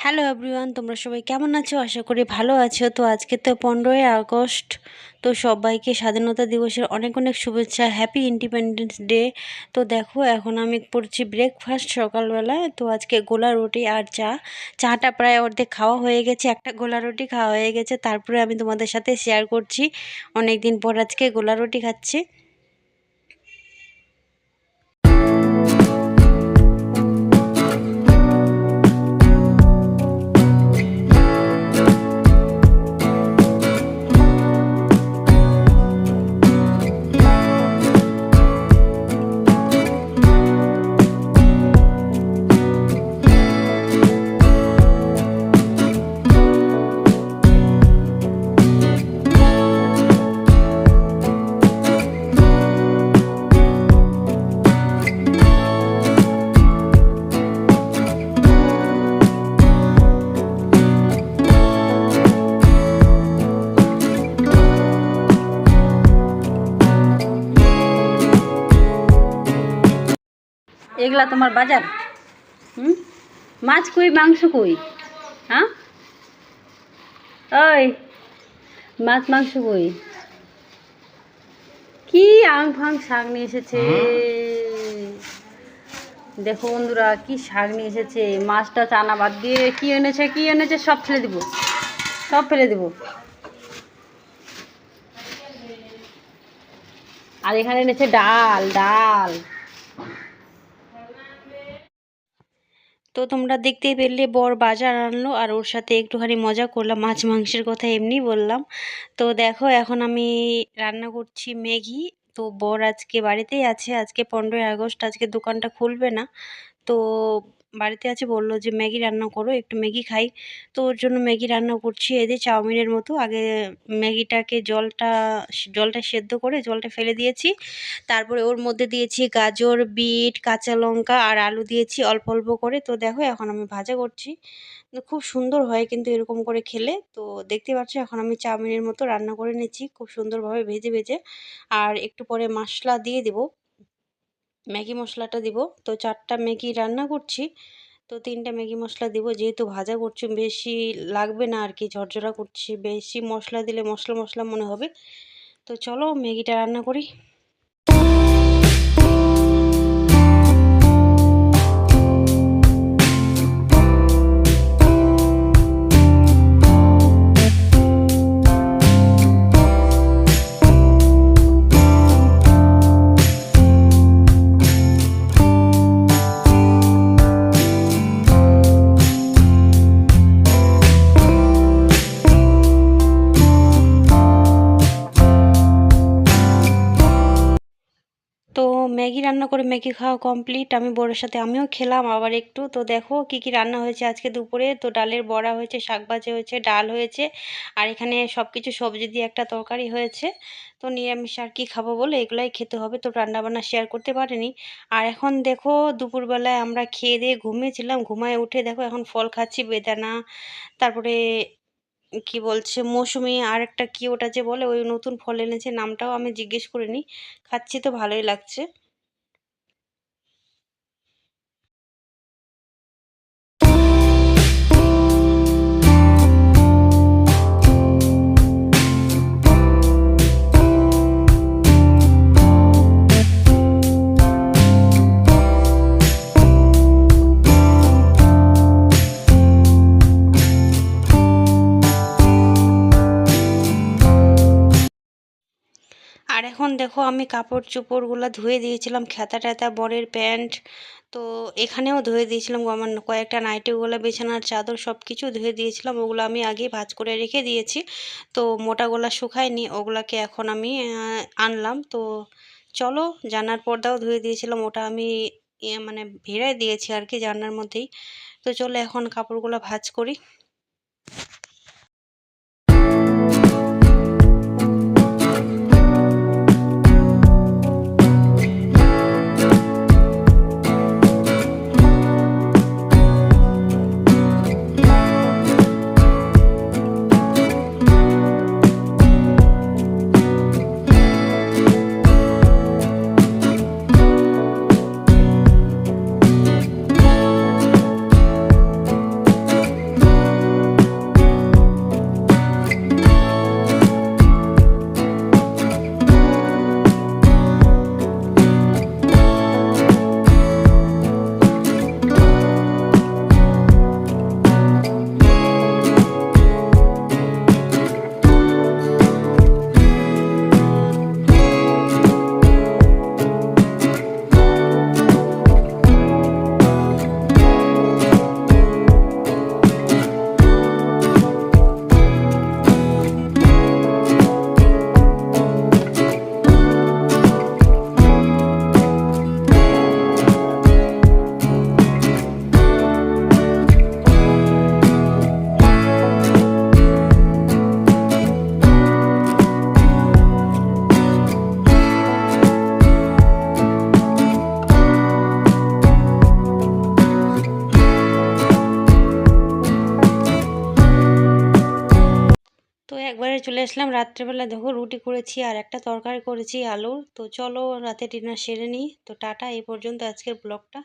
Hello everyone তোমরা সবাই কেমন আছো? আশা করি ভালো আছো। তো আজকে তো পনেরোই আগস্ট। তো সবাইকে স্বাধীনতা দিবসের অনেক অনেক শুভেচ্ছা। হ্যাপি ইন্ডিপেন্ডেন্স ডে তো দেখো, এখন আমি পড়ছি ব্রেকফাস্ট সকালবেলায়। তো আজকে গোলা রুটি আর চা। চাটা প্রায় অর্ধেক খাওয়া হয়ে গেছে। একটা গোলা রুটি খাওয়া হয়ে গেছে। তারপরে আমি তোমাদের সাথে শেয়ার করছি। অনেক দিন পর আজকে গোলা রুটি খাচ্ছি। এগুলা তোমার বাজার? হুম? মাছ কই, মাংস কই? হ্যাঁ? ওই, মাছ, মাংস কই? কি আং ফাং শাক নিয়ে এসেছে? দেখো বন্ধুরা, কি শাক নিয়ে এসেছে? মাছটা চানা বাদ দিয়ে কি এনেছে কি এনেছে, সব ফেলে দিব। সব ফেলে দিব। আর এখানে এনেছে ডাল ডাল। তো তোমরা দেখতেই পেলে, বর বাজার আনলো আর ওর সাথে একটুখানি মজা করলাম। মাছ মাংসের কথা এমনি বললাম। তো দেখো, এখন আমি রান্না করছি ম্যাগি। তো বর আজকে বাড়িতেই আছে। আজকে পনেরোই আগস্ট, আজকে দোকানটা খুলবে না। তো বাড়িতে আছে, বলল যে, ম্যাগি রান্না করো, একটু ম্যাগি খাই। তো ওর জন্য ম্যাগি রান্না করছি এদের চাউমিনের মতো। আগে ম্যাগিটাকে জলটা জলটা সেদ্ধ করে জলটা ফেলে দিয়েছি। তারপরে ওর মধ্যে দিয়েছি গাজর, বিট, কাঁচা লঙ্কা আর আলু দিয়েছি অল্প অল্প করে। তো দেখো, এখন আমি ভাজা করছি। খুব সুন্দর হয় কিন্তু এরকম করে খেলে। তো দেখতে পাচ্ছ, এখন আমি চাউমিনের মতো রান্না করে নিচ্ছি, খুব সুন্দরভাবে ভেজে ভেজে। আর একটু পরে মশলা দিয়ে দেবো। ম্যাগি মশলাটা দিব। তো চারটা ম্যাগি রান্না করছি। তো তিনটা ম্যাগি মশলা দিব। যেহেতু ভাজা করছি, বেশি লাগবে না আর কি ঝরঝরা করছি। বেশি মশলা দিলে মশলা মশলা মনে হবে। তো চলো ম্যাগিটা রান্না করি। ম্যাগি রান্না করে ম্যাগি খাওয়া কমপ্লিট আমি বড়োর সাথে আমিও খেলাম, আবার একটু। তো দেখো কি কি রান্না হয়েছে আজকে দুপুরে? তো ডালের বড়া হয়েছে, শাক ভাজা হয়েছে, ডাল হয়েছে, আর এখানে সব কিছু সবজি দিয়ে একটা তরকারি হয়েছে। তো নিরামিষ আর কি খাব বলে, এগুলাই খেতে হবে। তো রান্নাবান্না শেয়ার করতে পারিনি। আর এখন দেখো, দুপুরবেলায় আমরা খেয়ে দিয়ে ঘুমিয়েছিলাম। ঘুমায় উঠে দেখো এখন ফল খাচ্ছি, বেদানা, তারপরে কি বলছে, মৌসুমি, আর একটা কি ওটা যে বলে, ওই নতুন ফল এনেছে, নামটাও আমি জিজ্ঞেস করিনি। খাচ্ছি তো ভালোই লাগছে। আর এখন দেখো আমি কাপড় চোপড়গুলো ধুয়ে দিয়েছিলাম খেতা টেতা বরের প্যান্ট, তো এখানেও ধুয়ে দিয়েছিলাম আমার কয়েকটা নাইটিগুলো, বিছানার চাদর সব কিছু ধুয়ে দিয়েছিলাম, ওগুলো আমি আগে ভাজ করে রেখে দিয়েছি। তো মোটাগুলো শুকায়নি, ওগুলাকে এখন আমি আনলাম। তো চলো জানার পর্দাও ধুয়ে দিয়েছিলাম, ওটা আমি মানে ভেড়াই দিয়েছি আর কি জানার মধ্যেই। তো চলো এখন কাপড়গুলো ভাজ করি। একবারে চলে আসলাম। রাত্রেবেলা দেখো রুটি করেছি আর একটা তরকারি করেছি, আলুর। তো চলো রাতে ডিনার সেরে নিই। তো টাটা, এই পর্যন্ত আজকের ব্লগটা।